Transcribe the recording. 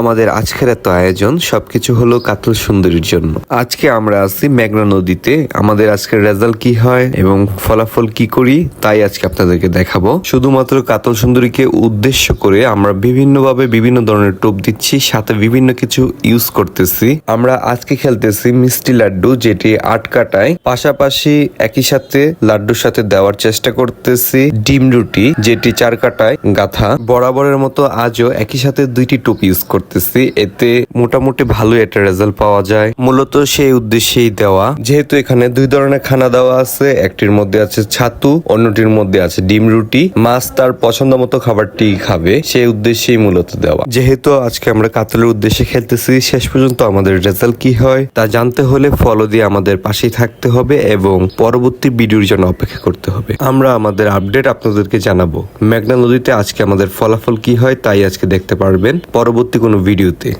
আমাদের আজকের এত আয়োজন, সবকিছু হলো কাতল সুন্দরীর জন্য। আজকে আমরা আছি মেঘনা নদীতে। আমাদের আজকের রেজাল্ট কি হয় এবং ফলাফল কি করি, তাই আজকে আপনাদেরকে দেখাবো। শুধুমাত্র কাতল সুন্দরীকে উদ্দেশ্য করে আমরা বিভিন্নভাবে বিভিন্ন ধরনের টোপ দিচ্ছি, সাথে বিভিন্ন কিছু ইউজ করতেছি। আমরা আজকে খেলতেছি মিষ্টি লাড্ডু, যেটি আট কাটায়। পাশাপাশি একই সাথে লাড্ডুর সাথে দেওয়ার চেষ্টা করতেছি ডিম রুটি, যেটি চার কাটায় গাথা বরাবরের মতো আজও একই সাথে দুইটি টোপ ইউজ করতেছি, এতে মোটামুটি ভালো একটা রেজাল্ট পাওয়া যায়। মূলত সেই উদ্দেশ্যেই দেওয়া। যেহেতু এখানে দুই ধরনের খানা দেওয়া আছে, একটির মধ্যে আছে ছাতু, অন্যটির মধ্যে আছে ডিম রুটি। মাছ তার পছন্দ মতো খাবারটি খাবে, সেই উদ্দেশ্যেই মূলত দেওয়া। যেহেতু আজকে আমরা কাতলের উদ্দেশ্যে খেলতেছি, শেষ পর্যন্ত আমাদের রেজাল্ট কি হয়, তা জানতে হলে ফলো দিয়ে আমাদের পাশেই থাকতে হবে এবং পরবর্তী ভিডিওর জন্য অপেক্ষা করতে হবে। আমরা আমাদের আপডেট আপনাদেরকে জানাব। মেঘনা নদীতে আজকে আমাদের ফলাফল কি হয়, তাই আজকে দেখতে পারবেন। পরবর্তী কোনো ভিডিওতে।